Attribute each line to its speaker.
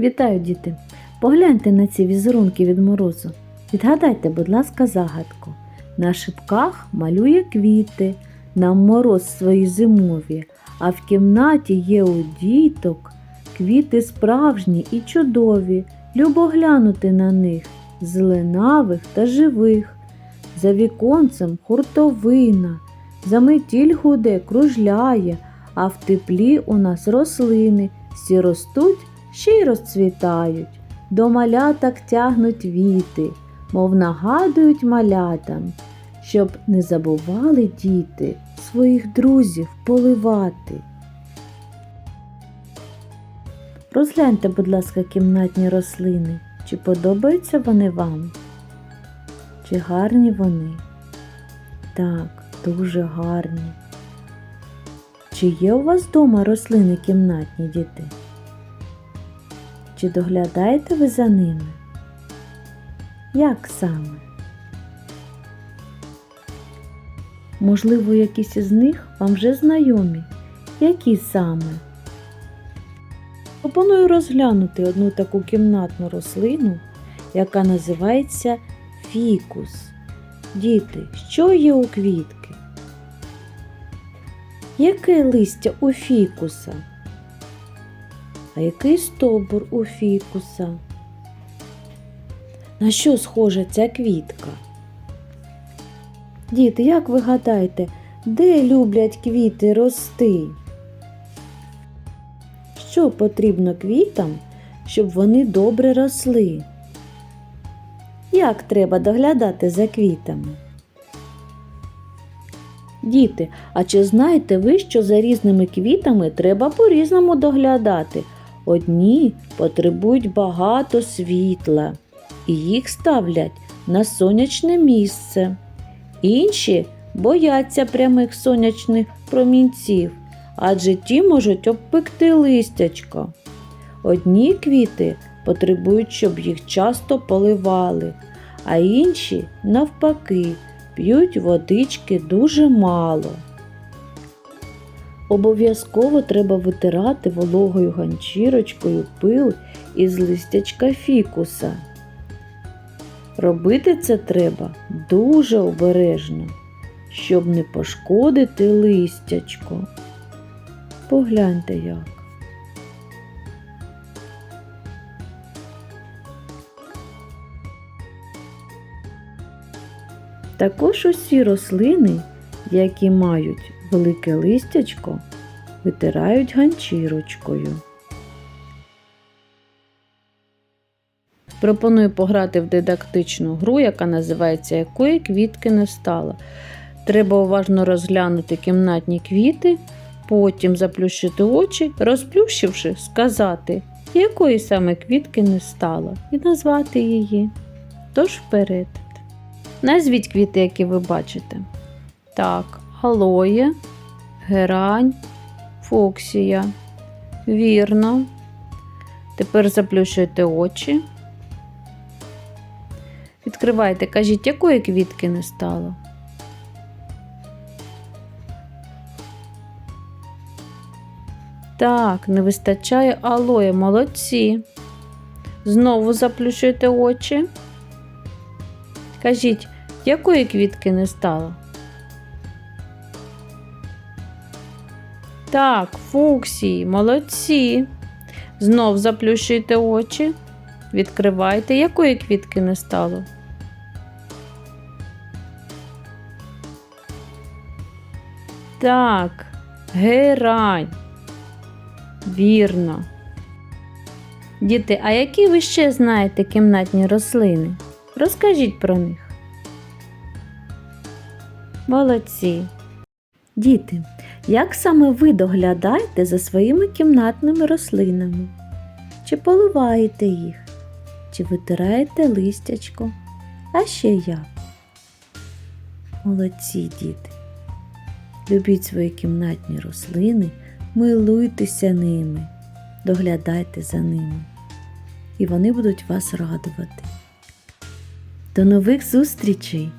Speaker 1: Вітаю, діти! Погляньте на ці візерунки від морозу. Відгадайте, будь ласка, загадку. На шипках малює квіти, нам мороз свої зимові, а в кімнаті є у діток квіти справжні і чудові, любо глянути на них, зеленавих та живих. За віконцем хуртовина, заметіль гуде, кружляє, а в теплі у нас рослини всі ростуть ще й розцвітають. До маляток тягнуть віти, мов нагадують малятам, щоб не забували діти своїх друзів поливати. Розгляньте, будь ласка, кімнатні рослини. Чи подобаються вони вам? Чи гарні вони? Так, дуже гарні. Чи є у вас вдома рослини кімнатні діти? Чи доглядаєте ви за ними? Як саме? Можливо, якісь із них вам вже знайомі. Які саме? Пропоную розглянути одну таку кімнатну рослину, яка називається фікус. Діти, що є у квітки? Яке листя у фікуса? А який стовбур у фікуса? На що схожа ця квітка? Діти, як ви гадаєте, де люблять квіти рости? Що потрібно квітам, щоб вони добре росли? Як треба доглядати за квітами? Діти, а чи знаєте ви, що за різними квітами треба по-різному доглядати? Одні потребують багато світла, і їх ставлять на сонячне місце. Інші бояться прямих сонячних промінців, адже ті можуть обпекти листячко. Одні квіти потребують, щоб їх часто поливали, а інші, навпаки, п'ють водички дуже мало. Обов'язково треба витирати вологою ганчірочкою пил із листячка фікуса. Робити це треба дуже обережно, щоб не пошкодити листячко. Погляньте як. Також усі рослини, які мають велике листячко, витирають ганчірочкою. Пропоную пограти в дидактичну гру, яка називається Якої квітки не стало. Треба уважно розглянути кімнатні квіти, потім заплющити очі, розплющивши, сказати, якої саме квітки не стало, і назвати її. Тож вперед. Назвіть квіти, які ви бачите. Так, алоє, герань, фоксія. Вірно. Тепер заплющуйте очі. Відкривайте, кажіть, якої квітки не стало. Так, не вистачає алоє, молодці. Знову заплющуйте очі. Кажіть, якої квітки не стало? Так, фуксії, молодці. Знов заплющуйте очі. Відкривайте, якої квітки не стало. Так, герань. Вірно. Діти, а які ви ще знаєте кімнатні рослини? Розкажіть про них. Молодці. Діти, як саме ви доглядаєте за своїми кімнатними рослинами? Чи поливаєте їх? Чи витираєте листячко? А ще як? Молодці діти. Любіть свої кімнатні рослини, милуйтеся ними, доглядайте за ними. І вони будуть вас радувати. До нових зустрічей!